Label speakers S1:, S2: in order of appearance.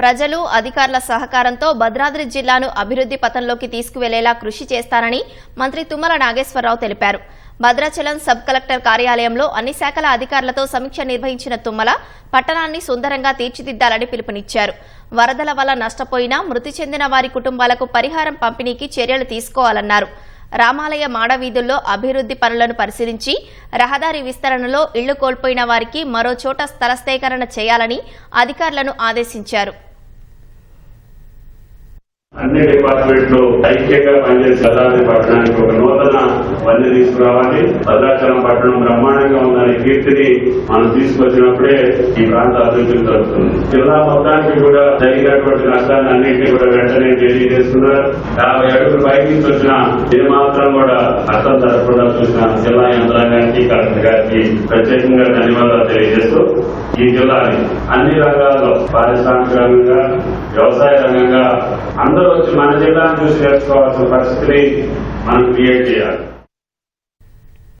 S1: ప్రజలు అధికారుల సహకారంతో భద్రాద్రి జిల్లాను అభివృద్ధి పథంలోకి తీసుకువెళ్ళేలా కృషి చేస్తానని మంత్రి తుమ్మల నాగేశ్వరరావు తెలిపారు. భద్రాచలం సబ్ కలెక్టర్ కార్యాలయంలో అన్ని శాఖల అధికారులతో సమీక్ష నిర్వహించిన తుమ్మల పట్టణాన్ని సుందరంగా తీర్చిదిద్దాలని పిలుపునిచ్చారు. వరదల వల్ల నష్టపోయిన మృతి చెందిన వారి కుటుంబాలకు పరిహారం పంపిణీకి చర్యలు తీసుకోవాలన్నారు. రామాలయ మాడవీధుల్లో అభివృద్ధి పనులను పరిశీలించి రహదారి విస్తరణలో ఇళ్ళు కోల్పోయిన వారికి మరో చోట స్థల సేకరణ చేయాలని అధికారులను ఆదేశించారు.
S2: అన్ని డిపార్ట్మెంట్లు ఐక్యంగా పనిచేసి భద్రాద్రి పట్టణానికి ఒక నూతన వన్ని తీసుకురావాలి. భద్రాచలం పట్టణం బ్రహ్మాండంగా ఉందనే కీర్తిని మనం తీసుకొచ్చినప్పుడే ఈ ప్రాంత అభివృద్ధి జరుగుతుంది. జిల్లా మొత్తానికి కూడా జరిగినటువంటి నష్టాన్ని అన్నింటినీ కూడా వెంటనే తెలియజేస్తున్నారు. యాభై అడుగులు పైకి వచ్చిన ఇది మాత్రం కూడా అర్థం జరగకుండా చూసిన జిల్లా యంత్రాంగానికి కలెక్టర్ గారికి ప్రత్యేకంగా ధన్యవాదాలు తెలియజేస్తూ ఈ జిల్లాని అన్ని రంగాల్లో పారిశ్రామికంగా వ్యవసాయ రంగంగా అందరూ వచ్చి మన జిల్లాను చూసి నేర్చుకోవాల్సిన పరిస్థితిని మనం క్రియేట్ చేయాలి.